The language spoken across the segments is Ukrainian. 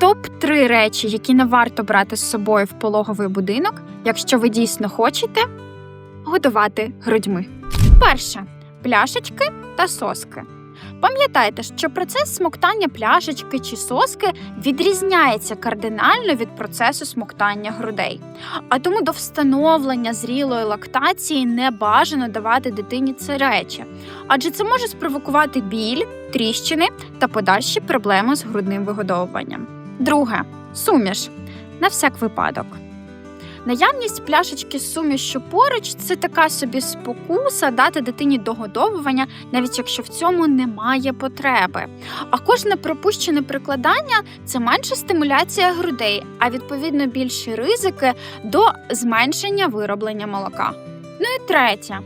Топ-3 речі, які не варто брати з собою в пологовий будинок, якщо ви дійсно хочете годувати грудьми. Перше пляшечки та соски. Пам'ятайте, що процес смоктання пляшечки чи соски відрізняється кардинально від процесу смоктання грудей. А тому до встановлення зрілої лактації не бажано давати дитині ці речі, адже це може спровокувати біль, тріщини та подальші проблеми з грудним вигодовуванням. Друге суміш на всяк випадок. Наявність пляшечки з сумішю поруч це така собі спокуса дати дитині догодовування, навіть якщо в цьому немає потреби. А кожне пропущене прикладання це менша стимуляція грудей, а відповідно більші ризики до зменшення вироблення молока. Ну і третє.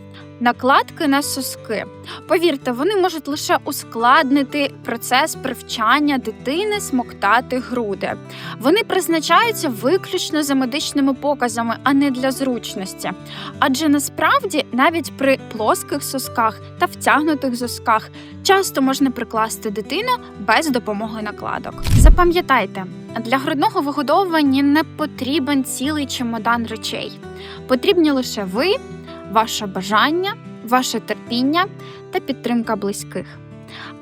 Накладки на соски. Повірте, вони можуть лише ускладнити процес привчання дитини смоктати груди. Вони призначаються виключно за медичними показами, а не для зручності. Адже насправді навіть при плоских сосках та втягнутих сосках часто можна прикласти дитину без допомоги накладок. Запам'ятайте, для грудного вигодовування не потрібен цілий чемодан речей. Потрібні лише ви, ваше бажання, ваше терпіння та підтримка близьких.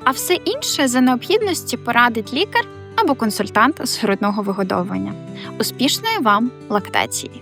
А все інше за необхідності порадить лікар або консультант з грудного вигодовування. Успішної вам лактації!